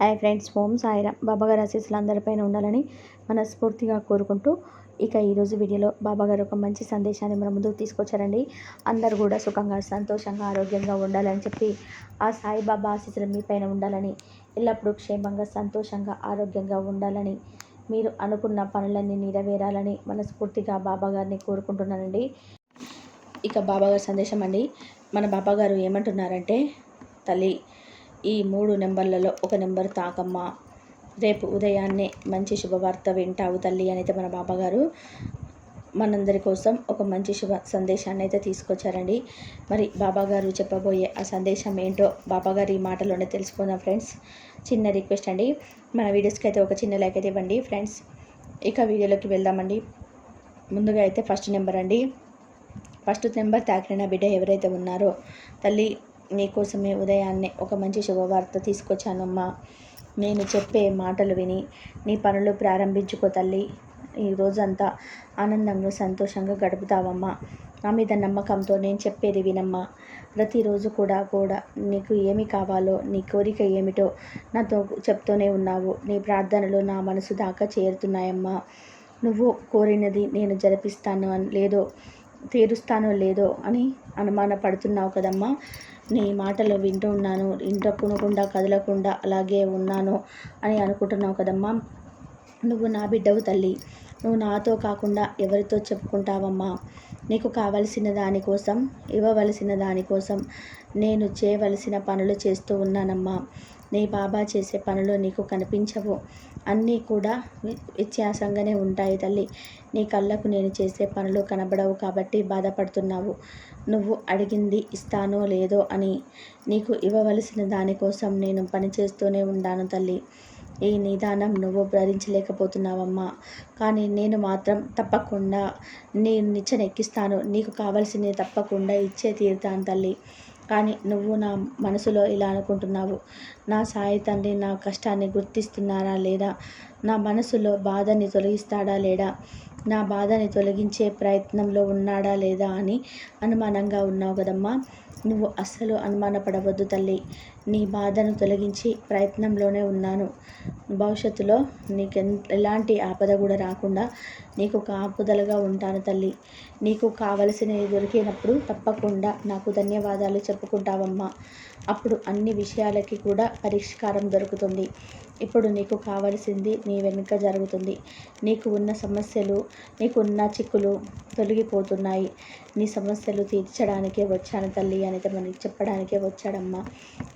Hi friends ఓం సాయిరామ్. బాబాగారు ఆశీస్సులు అందరిపైన ఉండాలని మనస్ఫూర్తిగా కోరుకుంటూ ఇక ఈరోజు వీడియోలో బాబాగారు ఒక మంచి సందేశాన్ని మన ముందుకు తీసుకొచ్చారండి. అందరూ కూడా సుఖంగా సంతోషంగా ఆరోగ్యంగా ఉండాలని చెప్పి ఆ సాయిబాబా ఆశీస్సులు మీ పైన ఉండాలని ఎల్లప్పుడూ క్షేమంగా సంతోషంగా ఆరోగ్యంగా ఉండాలని మీరు అనుకున్న పనులన్నీ నెరవేరాలని మనస్ఫూర్తిగా బాబాగారిని కోరుకుంటున్నానండి. ఇక బాబాగారి సందేశం అండి. మన బాబాగారు ఏమంటున్నారంటే తల్లి ఈ మూడు నెంబర్లలో ఒక నెంబర్ తాకమ్మ. రేపు ఉదయాన్నే మంచి శుభవార్త వింటావు తల్లి అయితే మన బాబాగారు. మనందరి కోసం ఒక మంచి శుభ సందేశాన్ని అయితే తీసుకొచ్చారండి. మరి బాబాగారు చెప్పబోయే ఆ సందేశం ఏంటో బాబాగారు ఈ మాటలోనే తెలుసుకుందాం ఫ్రెండ్స్. చిన్న రిక్వెస్ట్ అండి. మన వీడియోస్కి అయితే ఒక చిన్న లైక్ అయితే ఇవ్వండి ఫ్రెండ్స్. ఇక వీడియోలోకి వెళ్దామండి. ముందుగా అయితే ఫస్ట్ నెంబర్ అండి. ఫస్ట్ నెంబర్ తాకిన బిడ్డ ఎవరైతే ఉన్నారో తల్లి నీకోసమే ఉదయాన్నే ఒక మంచి శుభవార్త తీసుకొచ్చానమ్మా నేను చెప్పే మాటలు విని నీ పనులు ప్రారంభించుకో తల్లి. ఈ రోజంతా ఆనందంగా సంతోషంగా గడుపుతావమ్మా. నా మీద నమ్మకంతో నేను చెప్పేది వినమ్మా. ప్రతిరోజు కూడా కూడా నీకు ఏమి కావాలో నీ కోరిక ఏమిటో నాతో చెప్తూనే ఉన్నావు. నీ ప్రార్థనలు నా మనసు దాకా చేరుతున్నాయమ్మా. నువ్వు కోరినది నేను జరిపిస్తాను లేదో తీరుస్తానో లేదో అని అనుమానపడుతున్నావు కదమ్మా. నీ మాటలు వింటున్నాను ఇంట పునకుండా కదలకుండా అలాగే ఉన్నాను అని అనుకుంటున్నావు కదమ్మా. నువ్వు నా బిడ్డవు తల్లి. నువ్వు నాతో కాకుండా ఎవరితో చెప్పుకుంటావమ్మా? నీకు కావలసిన దానికోసం ఇవ్వవలసిన దానికోసం నేను చేయవలసిన పనులు చేస్తూ ఉన్నానమ్మా. నీ బాబా చేసే పనులు నీకు కనిపించవు. అన్నీ కూడా వ్యత్యాసంగానే ఉంటాయి తల్లి. నీ కళ్ళకు నేను చేసే పనులు కనబడవు కాబట్టి బాధపడుతున్నావు. నువ్వు అడిగింది ఇస్తానో లేదో అని నీకు ఇవ్వవలసిన దానికోసం నేను పనిచేస్తూనే ఉన్నాను తల్లి. ఈ నిదానం నువ్వు భరించలేకపోతున్నావమ్మా. కానీ నేను మాత్రం తప్పకుండా నేను నిచ్చెనెక్కిస్తాను. నీకు కావలసినవి తప్పకుండా ఇచ్చే తీరుతాను తల్లి. కానీ నువ్వు నా మనసులో ఇలా అనుకుంటున్నావు. నా సాయి తండ్రి నా కష్టాన్ని గుర్తిస్తున్నారా లేదా? నా మనసులో బాధని తొలగిస్తాడా లేడా నా బాధని తొలగించే ప్రయత్నంలో ఉన్నాడా లేదా అని అనుమానంగా ఉన్నావు కదమ్మా. నువ్వు అస్సలు అనుమానపడవద్దు తల్లి. నీ బాధను తొలగించి ప్రయత్నంలోనే ఉన్నాను. భవిష్యత్తులో నీకు ఎలాంటి ఆపద కూడా రాకుండా నీకు కాపుదలుగా ఉంటాను తల్లి. నీకు కావలసినవి దొరికినప్పుడు తప్పకుండా నాకు ధన్యవాదాలు చెప్పుకుంటావమ్మా. అప్పుడు అన్ని విషయాలకి కూడా పరిష్కారం దొరుకుతుంది. ఇప్పుడు నీకు కావలసింది నీ వెనుక జరుగుతుంది. నీకు ఉన్న సమస్యలు నీకున్న చిక్కులు తొలగిపోతున్నాయి. నీ సమస్యలు తీర్చడానికే వచ్చాను తల్లి అనేది మనకి చెప్పడానికే వచ్చాడమ్మా.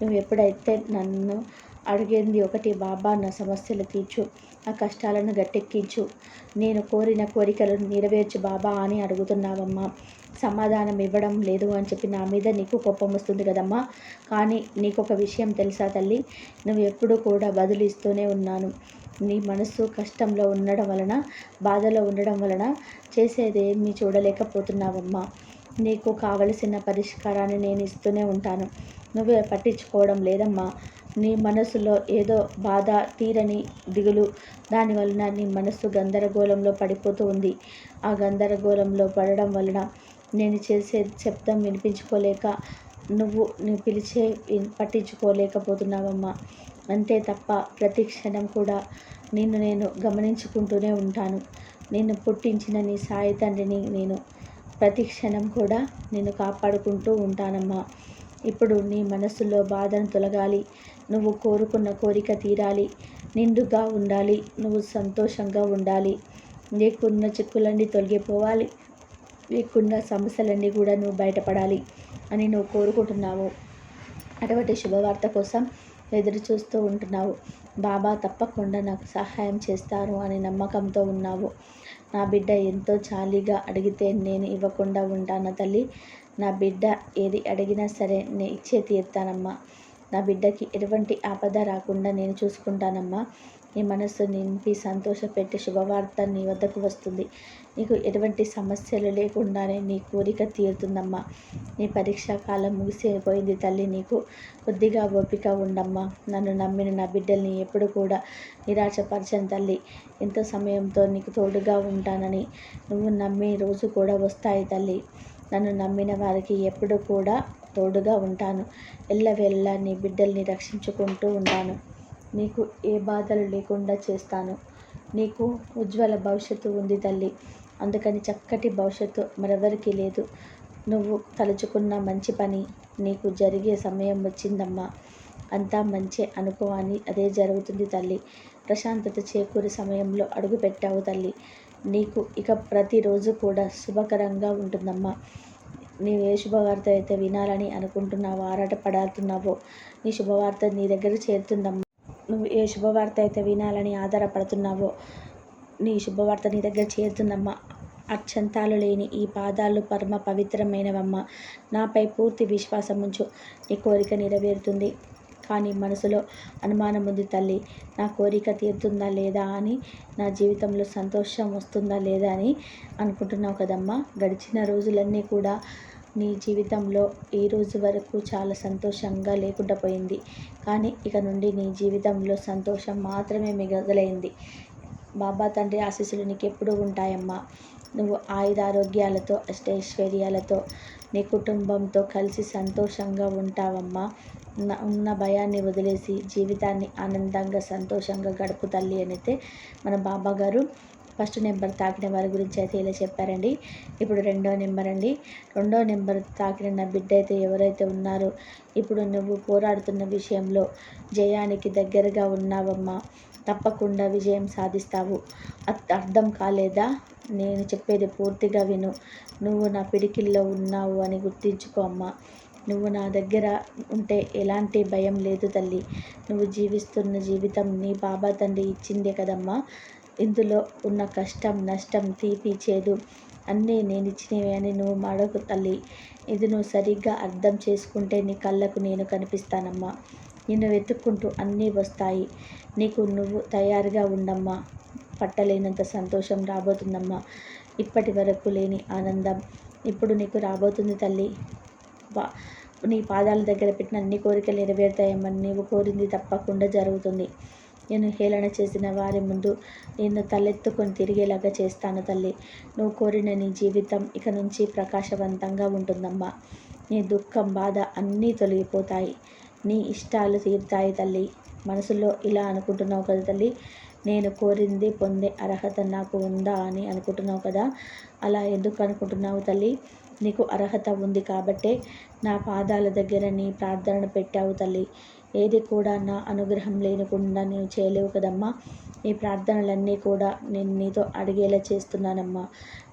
నువ్వు ఎప్పుడైతే నన్ను అడిగింది ఒకటి బాబా నా సమస్యలు తీర్చు నా కష్టాలను గట్టెక్కించు. నేను కోరిన కోరికలను నెరవేర్చు బాబా అని అడుగుతున్నావమ్మా. సమాధానం ఇవ్వడం లేదు అని చెప్పి నా మీద నీకు కోపం వస్తుంది కదమ్మా. కానీ నీకు ఒక విషయం తెలుసా తల్లి? నువ్వు ఎప్పుడు కూడా బదులిస్తూనే ఉన్నాను. నీ మనసు కష్టంలో ఉండడం వలన బాధలో ఉండడం వలన చేసేదేమీ చూడలేకపోతున్నావమ్మా. నీకు కావలసిన పరిష్కారాన్ని నేను ఇస్తూనే ఉంటాను. నువ్వే పట్టించుకోవడం లేదమ్మా. నీ మనసులో ఏదో బాధ తీరని దిగులు. దానివలన నీ మనసు గందరగోళంలో పడిపోతూ ఉంది. ఆ గందరగోళంలో పడడం వలన నేను చేసే శబ్దం వినిపించుకోలేక నువ్వు నీ పిలిచే పట్టించుకోలేకపోతున్నావమ్మా. అంతే తప్ప ప్రతి క్షణం కూడా నిన్ను నేను గమనించుకుంటూనే ఉంటాను. నిన్ను పుట్టించిన నీ సాయి తండ్రిని నేను ప్రతి క్షణం కూడా నేను కాపాడుకుంటూ ఉంటానమ్మా. ఇప్పుడు నీ మనసులో బాధను తొలగాలి. నువ్వు కోరుకున్న కోరిక తీరాలి. నిండుగా ఉండాలి. నువ్వు సంతోషంగా ఉండాలి. నీకున్న చిక్కులన్నీ తొలగిపోవాలి. నీకున్న సమస్యలన్నీ కూడా నువ్వు బయటపడాలి అని నువ్వు కోరుకుంటున్నావు. అటువంటి శుభవార్త కోసం ఎదురు చూస్తూ ఉంటున్నావు. బాబా తప్పకుండా నాకు సహాయం చేస్తారు అని నమ్మకంతో ఉన్నావు. నా బిడ్డ ఎంతో చాలీగా అడిగితే నేను ఇవ్వకుండా ఉంటాను తల్లి? నా బిడ్డ ఏది అడిగినా సరే నేను ఇచ్చే తీరుతానమ్మా. నా బిడ్డకి ఎటువంటి ఆపద రాకుండా నేను చూసుకుంటానమ్మా. నీ మనస్సు నింపి సంతోషపెట్టి శుభవార్త నీ వద్దకు వస్తుంది. నీకు ఎటువంటి సమస్యలు లేకుండానే నీ కోరిక తీరుతుందమ్మా. నీ పరీక్షా కాలం ముగిసిపోయింది తల్లి. నీకు కొద్దిగా ఓపిక ఉండమ్మా. నన్ను నమ్మిన నా బిడ్డల్ని ఎప్పుడు కూడా నిరాశపరచని తల్లి. ఎంతో సమయంతో నీకు తోడుగా ఉంటానని నువ్వు నమ్మే రోజు కూడా వస్తాయి తల్లి. నన్ను నమ్మిన వారికి ఎప్పుడు కూడా తోడుగా ఉంటాను. ఎల్లవెల్లా నీ బిడ్డల్ని రక్షించుకుంటూ ఉంటాను. నీకు ఏ బాధలు లేకుండా చేస్తాను. నీకు ఉజ్వల భవిష్యత్తు ఉంది తల్లి. అందుకని చక్కటి భవిష్యత్తు మరెవరికి లేదు. నువ్వు తలుచుకున్న మంచి పని నీకు జరిగే సమయం వచ్చిందమ్మా. అంతా మంచి అనుభవాన్ని అదే జరుగుతుంది తల్లి. ప్రశాంతత చేకూరి సమయంలో అడుగుపెట్టావు తల్లి. నీకు ఇక ప్రతిరోజు కూడా శుభకరంగా ఉంటుందమ్మా. నీవు ఏ శుభవార్త అయితే వినాలని అనుకుంటున్నావో ఆరాటపడాతున్నావో నీ శుభవార్త నీ దగ్గర చేరుతుందమ్మా. నువ్వు ఏ శుభవార్త అయితే వినాలని ఆధారపడుతున్నావో నీ శుభవార్త నీ దగ్గర చేరుతుందమ్మా. అక్షంతాలు లేని ఈ పాదాలు పరమ పవిత్రమైనవమ్మ. నాపై పూర్తి విశ్వాసం ఉంచు నీ కోరిక నెరవేరుతుంది. కానీ మనసులో అనుమానం ఉంది తల్లి నా కోరిక తీరుతుందా లేదా అని నా జీవితంలో సంతోషం వస్తుందా లేదా అని అనుకుంటున్నావు కదమ్మా. గడిచిన రోజులన్నీ కూడా నీ జీవితంలో ఈ రోజు వరకు చాలా సంతోషంగా లేకుండా పోయింది. కానీ ఇక నుండి నీ జీవితంలో సంతోషం మాత్రమే మిగలైంది బాబా తండ్రి ఆశీస్సులు నీకు ఎప్పుడూ ఉంటాయమ్మా. నువ్వు ఆయుధారోగ్యాలతో అష్టైశ్వర్యాలతో నీ కుటుంబంతో కలిసి సంతోషంగా ఉంటావమ్మా. ఉన్న భయాన్ని వదిలేసి జీవితాన్ని ఆనందంగా సంతోషంగా గడుపు తల్లి అని అయితే మన బాబా గారు ఫస్ట్ నెంబర్ తాకిన వారి గురించి అయితే ఇలా చెప్పారండి. ఇప్పుడు రెండో నెంబర్ అండి. రెండో నెంబర్ తాకిన నా బిడ్డ అయితే ఎవరైతే ఉన్నారో ఇప్పుడు నువ్వు పోరాడుతున్న విషయంలో జయానికి దగ్గరగా ఉన్నావమ్మా. తప్పకుండా విజయం సాధిస్తావు. అర్థం కాలేదా? నేను చెప్పేది పూర్తిగా విను. నువ్వు నా పిడికిల్లో ఉన్నావు అని గుర్తించుకో అమ్మా. నువ్వు నా దగ్గర ఉంటే ఎలాంటి భయం లేదు తల్లి. నువ్వు జీవిస్తున్న జీవితం నీ బాబా తండ్రి ఇచ్చిందే కదమ్మా. ఇందులో ఉన్న కష్టం నష్టం తీపి చేదు. అన్నీ నేను ఇచ్చినవి అని నువ్వు మడకు తల్లి. ఇది నువ్వు సరిగ్గా అర్థం చేసుకుంటే నీ కళ్ళకు నేను కనిపిస్తానమ్మా. నిన్ను వెతుక్కుంటూ అన్నీ వస్తాయి. నీకు నువ్వు తయారుగా ఉండమ్మా. పట్టలేనంత సంతోషం రాబోతుందమ్మా. ఇప్పటి వరకు లేని ఆనందం ఇప్పుడు నీకు రాబోతుంది తల్లి. వా నీ పాదాల దగ్గర పెట్టిన అన్ని కోరికలు నెరవేరుతాయమ్మని నీవు కోరింది తప్పకుండా జరుగుతుంది. నేను హేళన చేసిన వారి ముందు నిన్ను తలెత్తుకొని తిరిగేలాగా చేస్తాను తల్లి. నువ్వు కోరిన నీ జీవితం ఇక నుంచి ప్రకాశవంతంగా ఉంటుందమ్మా. నీ దుఃఖం బాధ అన్నీ తొలగిపోతాయి. నీ ఇష్టాలు తీరుతాయి తల్లి. మనసులో ఇలా అనుకుంటున్నావు కదా తల్లి? నేను కోరింది పొందే అర్హత నాకు ఉందా అని అనుకుంటున్నావు కదా? అలా ఎందుకు అనుకుంటున్నావు తల్లి? నీకు అర్హత ఉంది కాబట్టే నా పాదాల దగ్గర నీ ప్రార్థనను పెట్టావు తల్లి. ఏది కూడా నా అనుగ్రహం లేనికుండా నేను చేయలేవు కదమ్మా. ఈ ప్రార్థనలన్నీ కూడా నేను నీతో అడిగేలా చేస్తున్నానమ్మా.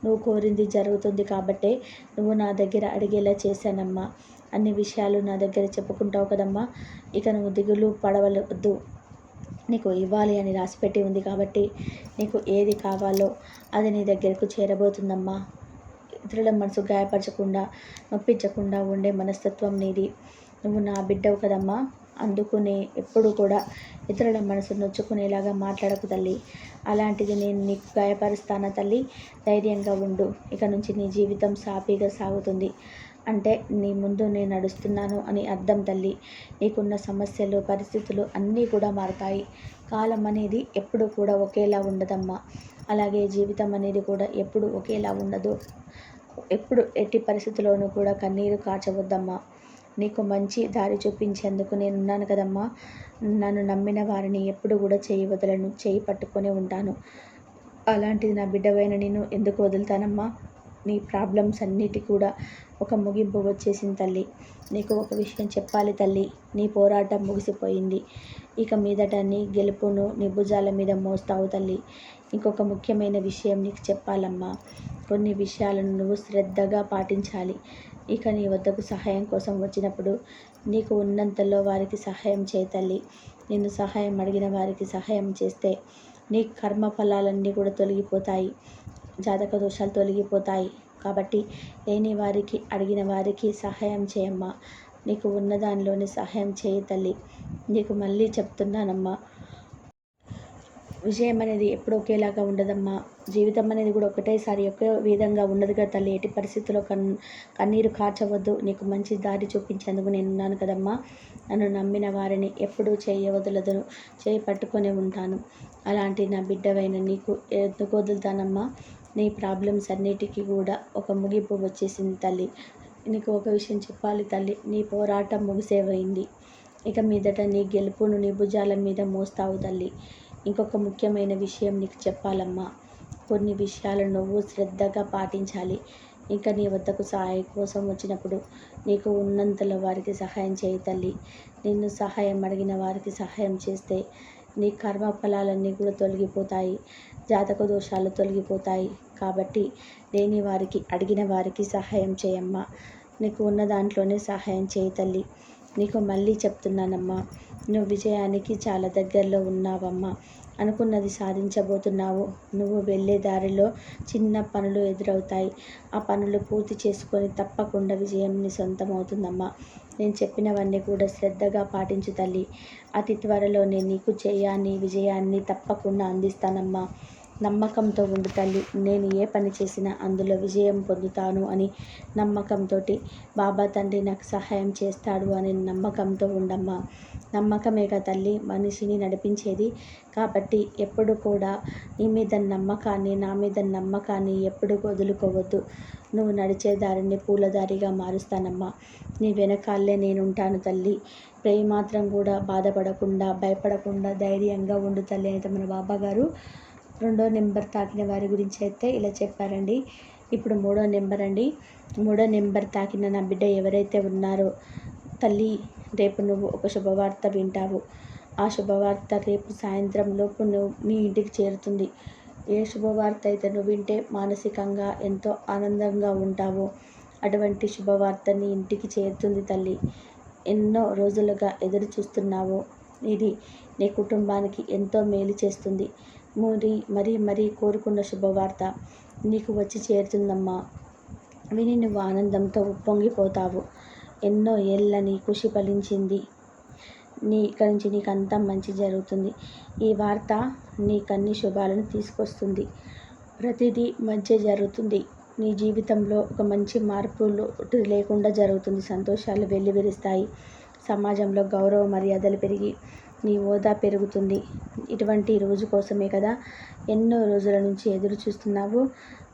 నువ్వు కోరింది జరుగుతుంది కాబట్టే నువ్వు నా దగ్గర అడిగేలా చేశానమ్మా. అన్ని విషయాలు నా దగ్గర చెప్పుకుంటావు కదమ్మా. ఇక నువ్వు దిగులు పడవలవద్దు నీకు ఇవ్వాలి అని రాసిపెట్టి ఉంది కాబట్టి నీకు ఏది కావాలో అది నీ దగ్గరకు చేరబోతుందమ్మా. ఇతరుల మనసు గాయపరచకుండా నొప్పించకుండా ఉండే మనస్తత్వం నీది. నువ్వు నా బిడ్డవు కదమ్మా. అందుకునే ఎప్పుడు కూడా ఇతరుల మనసు నొచ్చుకునేలాగా మాట్లాడకు తల్లి. అలాంటిది నేను నీకు గాయపరుస్తానా తల్లి? ధైర్యంగా ఉండు. ఇక నుంచి నీ జీవితం సాఫీగా సాగుతుంది. అంటే నీ ముందు నేను నడుస్తున్నాను అని అర్థం తల్లి. నీకున్న సమస్యలు పరిస్థితులు అన్నీ కూడా మారతాయి. కాలం అనేది ఎప్పుడు కూడా ఒకేలా ఉండదమ్మా. అలాగే జీవితం అనేది కూడా ఎప్పుడు ఒకేలా ఉండదు. ఎప్పుడు ఎట్టి పరిస్థితుల్లోనూ కూడా కన్నీరు కాచవద్దమ్మా. నీకు మంచి దారి చూపించేందుకు నేనున్నాను కదమ్మా. నన్ను నమ్మిన వారిని ఎప్పుడు కూడా చేయి వదలను చేయి పట్టుకొని ఉంటాను. అలాంటిది నా బిడ్డవైన నేను ఎందుకు వదులుతానమ్మా? నీ ప్రాబ్లమ్స్ అన్నిటి కూడా ఒక ముగింపు వచ్చేసింది తల్లి. నీకు ఒక విషయం చెప్పాలి తల్లి. నీ పోరాటం ముగిసిపోయింది. ఇక మీదట నీ గెలుపును నీ భుజాల మీద మోస్తావు తల్లి. ఇంకొక ముఖ్యమైన విషయం నీకు చెప్పాలమ్మా. కొన్ని విషయాలను నువ్వు శ్రద్ధగా పాటించాలి. ఇక నీ వద్దకు సహాయం కోసం వచ్చినప్పుడు నీకు ఉన్నంతలో వారికి సహాయం చేయ తల్లి. నిన్ను సహాయం అడిగిన వారికి సహాయం చేస్తే నీ కర్మ ఫలాలన్నీ కూడా తొలగిపోతాయి. జాతక దోషాలు తొలగిపోతాయి. కాబట్టి లేని వారికి అడిగిన వారికి సహాయం చేయమ్మా. నీకు ఉన్న దానిలోని సహాయం చేయి తల్లి. నీకు మళ్ళీ చెప్తున్నానమ్మా. విజయం అనేది ఎప్పుడు ఒకేలాగా ఉండదమ్మా. జీవితం అనేది కూడా ఒకటేసారి ఒకే విధంగా ఉండదుగా తల్లి. ఎట్టి పరిస్థితుల్లో కన్ కన్నీరు కార్చవద్దు నీకు మంచి దారి చూపించేందుకు నేను ఉన్నాను కదమ్మా. నన్ను నమ్మిన వారిని ఎప్పుడూ చేయవదలదును. చేయి పట్టుకొని ఉంటాను. అలాంటి నా బిడ్డవైన నీకు ఎందుకు వదులుతానమ్మా? నీ ప్రాబ్లమ్స్ అన్నిటికీ కూడా ఒక ముగింపు వచ్చేసింది తల్లి. నీకు ఒక విషయం చెప్పాలి తల్లి. నీ పోరాటం ముగిసేవైంది. ఇక మీదట నీ గెలుపును నీ భుజాల మీద మోస్తావు తల్లి. ఇంకొక ముఖ్యమైన విషయం నీకు చెప్పాలమ్మా. కొన్ని విషయాలు నువ్వు శ్రద్ధగా పాటించాలి. ఇంకా నీ వద్దకు సహాయం కోసం వచ్చినప్పుడు నీకు ఉన్నంతలో వారికి సహాయం చేయి తల్లి. నిన్ను సహాయం అడిగిన వారికి సహాయం చేస్తే నీ కర్మ ఫలాలన్నీ కూడా తొలగిపోతాయి. జాతక దోషాలు తొలగిపోతాయి. కాబట్టి లేని వారికి అడిగిన వారికి సహాయం చేయమ్మా. నీకు ఉన్న దాంట్లోనే సహాయం చేయి తల్లి. నీకు మళ్ళీ చెప్తున్నానమ్మా. నువ్వు విజయానికి చాలా దగ్గరలో ఉన్నావమ్మా. అనుకున్నది సాధించబోతున్నావు. నువ్వు వెళ్ళే దారిలో చిన్న పనులు ఎదురవుతాయి. ఆ పనులు పూర్తి చేసుకొని తప్పకుండా విజయం నీ సొంతమవుతుందమ్మా. నేను చెప్పినవన్నీ కూడా శ్రద్ధగా పాటించు తల్లి. అతి త్వరలోనే నీకు జయాన్ని విజయాన్ని తప్పకుండా అందిస్తానమ్మా. నమ్మకంతో ఉండు తల్లి. నేను ఏ పని చేసినా అందులో విజయం పొందుతాను అని నమ్మకంతో బాబా తండ్రి నాకు సహాయం చేస్తాడు అనే నమ్మకంతో ఉండమ్మా. నమ్మకమేగా తల్లి. మనిషిని నడిపించేది కాబట్టి ఎప్పుడు కూడా నీ మీద నమ్మకాన్ని నా మీద నమ్మకాన్ని ఎప్పుడు వదులుకోవద్దు. నువ్వు నడిచే దారిని పూలదారిగా మారుస్తానమ్మా. నీ వెనకాలే నేనుంటాను తల్లి. ప్రేమ మాత్రం కూడా బాధపడకుండా భయపడకుండా ధైర్యంగా ఉండు తల్లి. అయితే మన బాబా గారు రెండో నెంబర్ తాకిన వారి గురించి అయితే ఇలా చెప్పారండి. ఇప్పుడు మూడో నెంబర్ అండి. మూడో నెంబర్ తాకిన నా బిడ్డ ఎవరైతే ఉన్నారో తల్లి రేపు నువ్వు ఒక శుభవార్త వింటావు. ఆ శుభవార్త రేపు సాయంత్రం లోపు నువ్వు మీ ఇంటికి చేరుతుంది. ఏ శుభవార్త అయితే నువ్వు వింటే మానసికంగా ఎంతో ఆనందంగా ఉంటావో అటువంటి శుభవార్త నీ ఇంటికి చేరుతుంది తల్లి. ఎన్నో రోజులుగా ఎదురు చూస్తున్నావో ఇది నీ కుటుంబానికి ఎంతో మేలు చేస్తుంది. మరి మరీ మరీ కోరుకున్న శుభవార్త నీకు వచ్చి చేరుతుందమ్మా. విని నువ్వు ఆనందంతో ఉప్పొంగిపోతావు. ఎన్నో ఏళ్ళ నీ కృషి ఫలించింది. నీ ఇక్కడి నుంచి నీకు అంతా మంచి జరుగుతుంది. ఈ వార్త నీకన్ని శుభాలను తీసుకొస్తుంది. ప్రతిదీ మంచి జరుగుతుంది. నీ జీవితంలో ఒక మంచి మార్పులు లేకుండా జరుగుతుంది. సంతోషాలు వెల్లివిరుస్తాయి. సమాజంలో గౌరవ మర్యాదలు పెరిగి నీ హోదా పెరుగుతుంది. ఇటువంటి రోజు కోసమే కదా ఎన్నో రోజుల నుంచి ఎదురు చూస్తున్నావు.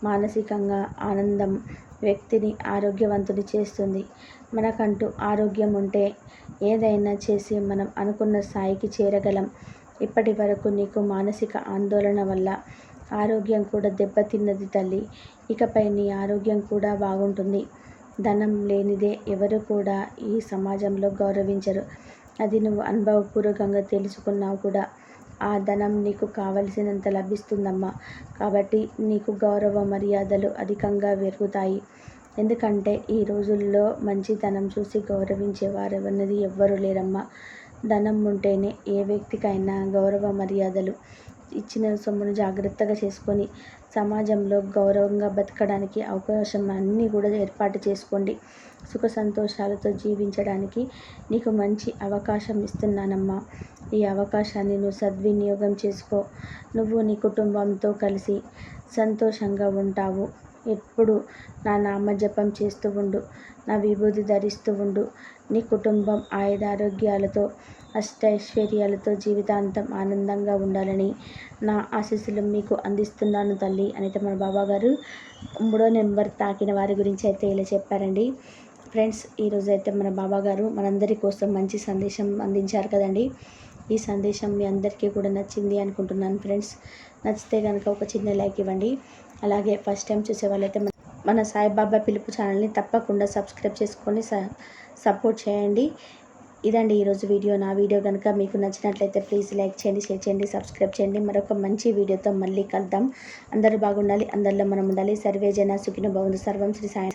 మానసికంగా ఆనందం వ్యక్తిని ఆరోగ్యవంతుని చేస్తుంది. మనకంటూ ఆరోగ్యం ఉంటే ఏదైనా చేసి మనం అనుకున్న స్థాయికి చేరగలం. ఇప్పటి వరకు నీకు మానసిక ఆందోళన వల్ల ఆరోగ్యం కూడా దెబ్బతిన్నది తల్లి. ఇకపై నీ ఆరోగ్యం కూడా బాగుంటుంది. ధనం లేనిదే ఎవరు కూడా ఈ సమాజంలో గౌరవించరు. అది నువ్వు అనుభవపూర్వకంగా తెలుసుకున్నావు కూడా. ఆ ధనం నీకు కావలసినంత లభిస్తుందమ్మా. కాబట్టి నీకు గౌరవ మర్యాదలు అధికంగా పెరుగుతాయి. ఎందుకంటే ఈ రోజుల్లో మంచితనం చూసి గౌరవించేవారు అన్నది ఎవ్వరూ లేరమ్మా. ధనం ఉంటేనే ఏ వ్యక్తికైనా గౌరవ మర్యాదలు ఇచ్చిన సొమ్మును జాగ్రత్తగా చేసుకొని సమాజంలో గౌరవంగా బతకడానికి అవకాశం అన్నీ కూడా ఏర్పాటు చేసుకోండి. సుఖ సంతోషాలతో జీవించడానికి నీకు మంచి అవకాశం ఇస్తున్నానమ్మా. ఈ అవకాశాన్ని నువ్వు సద్వినియోగం చేసుకో. నువ్వు నీ కుటుంబంతో కలిసి సంతోషంగా ఉంటావు. ఎప్పుడు నా నామజపం చేస్తూ ఉండు. నా విభూతి ధరిస్తూ ఉండు. నీ కుటుంబం ఆయుధారోగ్యాలతో అష్టైశ్వర్యాలతో జీవితాంతం ఆనందంగా ఉండాలని నా ఆశీస్సులు మీకు అందిస్తున్నాను తల్లి. అయితే మన బాబాగారు మూడో నెంబర్ తాకిన వారి గురించి అయితే ఇలా చెప్పారండి. ఫ్రెండ్స్ ఈరోజు అయితే మన బాబా గారు మనందరి కోసం మంచి సందేశం అందించారు కదండి. ఈ సందేశం మీ అందరికీ కూడా నచ్చింది అనుకుంటున్నాను ఫ్రెండ్స్. నచ్చితే కనుక ఒక చిన్న లైక్ ఇవ్వండి. అలాగే ఫస్ట్ టైం చూసే వాళ్ళైతే మన సాయిబాబా పిలుపు ఛానల్ని తప్పకుండా సబ్స్క్రైబ్ చేసుకొని సపోర్ట్ చేయండి. ఇదండి ఈరోజు వీడియో. నా వీడియో కనుక మీకు నచ్చినట్లయితే ప్లీజ్ లైక్ చేయండి షేర్ చేయండి సబ్స్క్రైబ్ చేయండి. మరొక మంచి వీడియోతో మళ్ళీ కలుద్దాం. అందరూ బాగుండాలి అందరిలో మనం ఉండాలి. సర్వే జన సుఖిన బాగుంది సర్వం శ్రీ సాయి